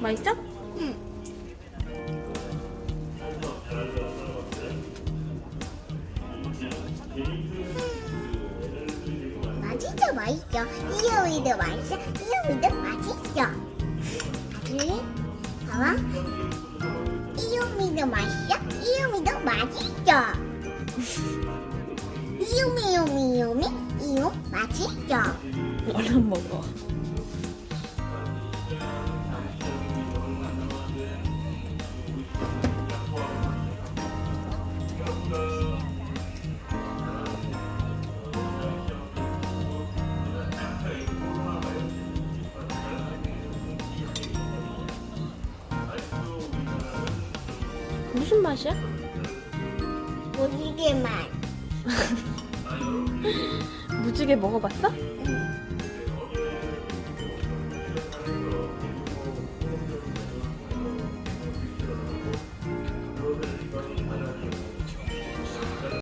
맛있어? 응. 맛있어 맛있어 이여위도 맛있어 이여위도 맛있어 아들 봐봐 이여미도 맛있어 이여미도 맛있어 이여미 이여미 이여미 이여 맛있어 얼른 먹어. 무슨 맛이야? 무지개 맛 무지개 먹어봤어? 응.